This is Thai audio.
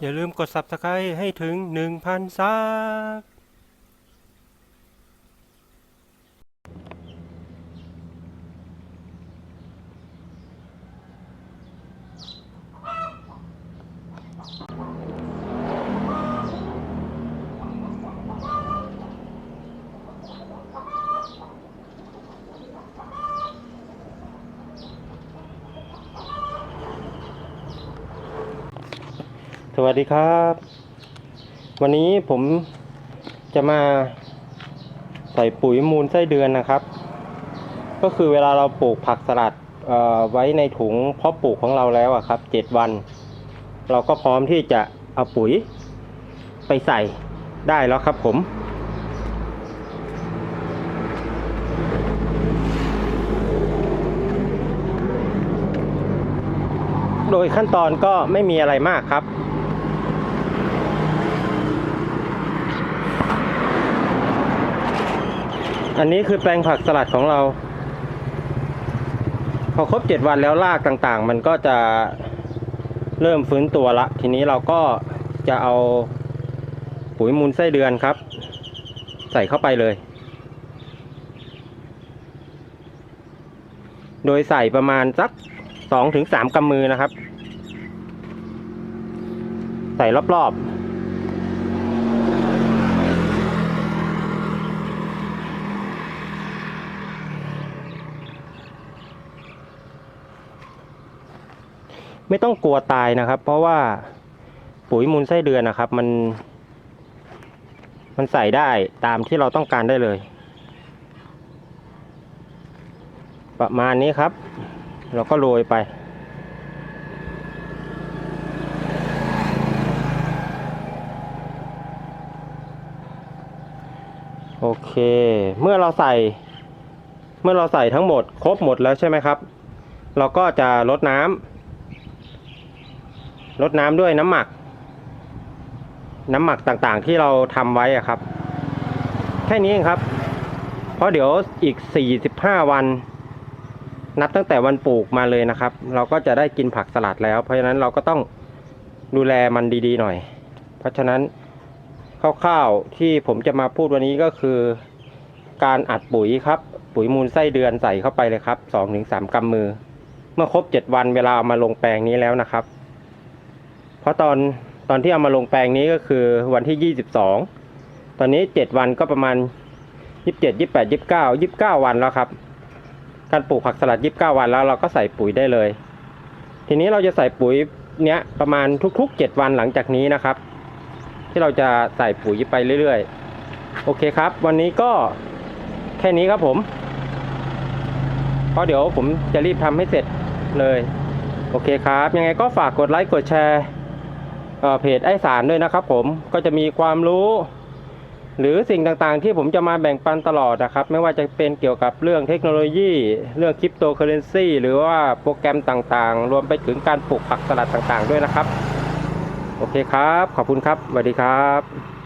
อย่าลืมกด subscribe ให้ถึง 1,000ซับ สวัสดีครับ วันนี้ผมจะมาใส่ปุ๋ยมูลไส้เดือนนะครับ ก็คือเวลาเราปลูกผักสลัดไว้ในถุงเพาะปลูกของเราแล้วอะครับเจ็ดวัน เราก็พร้อมที่จะเอาปุ๋ยไปใส่ได้แล้วครับผมโดยขั้นตอนก็ไม่มีอะไรมากครับ อันนี้คือแปลงผักสลัดของเรา พอครบเจ็ดวันแล้วรากต่างๆ มันก็จะเริ่มฟื้นตัวละ ทีนี้เราก็จะเอาปุ๋ยมูลไส้เดือนครับ ใส่เข้าไปเลย โดยใส่ประมาณสักสองถึงสามกำมือนะครับ ใส่รอบๆ ไม่ต้องกลัวตายนะครับ เพราะว่าปุ๋ยมูลไส้เดือนนะครับ มัน มันใส่ได้ตามที่เราต้องการได้เลย ประมาณนี้ครับ เราก็โรยไป โอเค เมื่อเราใส่ เมื่อเราใส่ทั้งหมด ครบหมดแล้วใช่ไหมครับ เราก็จะลดน้ำ ลดน้ำด้วยน้ำหมัก น้ำหมักต่างๆที่เราทำไว้อะครับ แค่นี้เองครับ เพราะเดี๋ยวอีก 45 วัน นับตั้งแต่วันปลูกมาเลยนะครับ เราก็จะได้กินผักสลัดแล้ว เพราะฉะนั้นเราก็ต้องดูแลมันดีๆหน่อย เพราะฉะนั้นคร่าวๆที่ผมจะมาพูดวันนี้ก็คือ การอัดปุ๋ยครับ ปุ๋ยมูลไส้เดือนใส่เข้าไปเลยครับ2-3ถึงกำมือ เมื่อครบ 7 วันเวลาเอามาลงแปลงนี้แล้วนะครับ เพราะตอนตอนที่เอามาลงแปลงนี้ก็คือวันที่ 22 ตอนนี้ 7 วันก็ประมาณ 27 28 29 29 วันแล้วครับ การปลูกผักสลัด 29 วันแล้วเราก็ใส่ปุ๋ยได้เลย ทีนี้เราจะใส่ปุ๋ยเนี้ยประมาณทุกๆ 7 วันหลังจากนี้นะครับ ที่เราจะใส่ปุ๋ยไปเรื่อยๆ โอเคครับ วันนี้ก็แค่นี้ครับผมเพราะเดี๋ยวผมจะรีบทำให้เสร็จเลย โอเคครับ ยังไงก็ฝากกดไลค์กดแชร์ เพจไอสารด้วยนะครับ ผมก็จะมีความรู้ หรือสิ่งต่างๆ ที่ผมจะมาแบ่งปันตลอดนะครับ ไม่ว่าจะเป็นเกี่ยวกับเรื่องเทคโนโลยี เรื่องคริปโตเคอเรนซีหรือว่าโปรแกรมต่างๆ รวมไปถึงการปลูกผักสลัดต่างๆ ด้วยนะครับ โอเคครับ ขอบคุณครับสวัสดีครับ